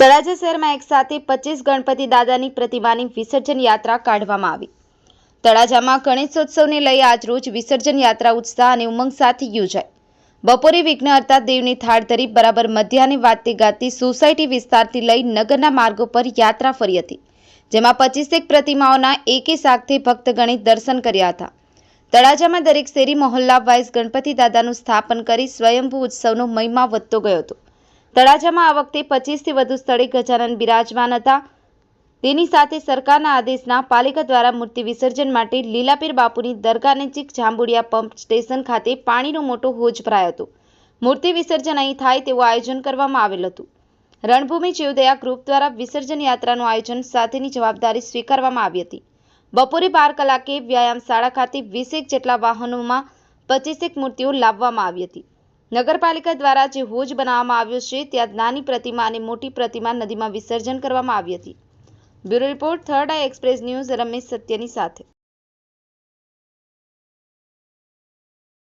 તળાજા શહેરમાં એક સાથે પચીસ ગણપતિ દાદાની પ્રતિમાની વિસર્જન યાત્રા કાઢવામાં આવી. તળાજામાં ગણેશોત્સવને લઈ આજરોજ વિસર્જન યાત્રા ઉત્સાહ અને ઉમંગ સાથે યોજાઈ. બપોરે વિઘ્નહર્તા દેવની થાળ ધરી બરાબર મધ્યાહને વાજતે ગાતી સોસાયટી વિસ્તારથી લઈ નગરના માર્ગો પર યાત્રા ફરી હતી, જેમાં પચીસેક પ્રતિમાઓના એકે સાથે ભક્તગણે દર્શન કર્યા હતા. તળાજામાં દરેક શેરી મહોલ્લા વાઇઝ ગણપતિ દાદાનું સ્થાપન કરી સ્વયંભૂ ઉત્સવનો મહિમા વધતો ગયો હતો. તળાજામાં આ વખતે પચીસથી વધુ સ્થળે ગજાનન બિરાજમાન હતા. તેની સાથે સરકારના આદેશના પાલિકા દ્વારા મૂર્તિ વિસર્જન માટે લીલાપીર બાપુની દરગાહ નજીક જાંબુડિયા પંપ સ્ટેશન ખાતે પાણીનો મોટો હોજ ભરાયો હતો. મૂર્તિ વિસર્જન અહીં થાય તેવું આયોજન કરવામાં આવેલ હતું. રણભૂમિ જીવદયા ગ્રુપ દ્વારા વિસર્જન યાત્રાનું આયોજન સાથેની જવાબદારી સ્વીકારવામાં આવી હતી. બપોરે બાર કલાકે વ્યાયામ શાળા ખાતે વીસેક જેટલા વાહનોમાં પચીસેક મૂર્તિઓ લાવવામાં આવી હતી. નગરપાલિકા દ્વારા જે હોજ બનાવવામાં આવ્યો છે, ત્યાં નાની પ્રતિમા અને મોટી પ્રતિમા નદીમાં વિસર્જન કરવામાં આવી હતી. Bureau report third eye express news, Ramesh સત્યની સાથે.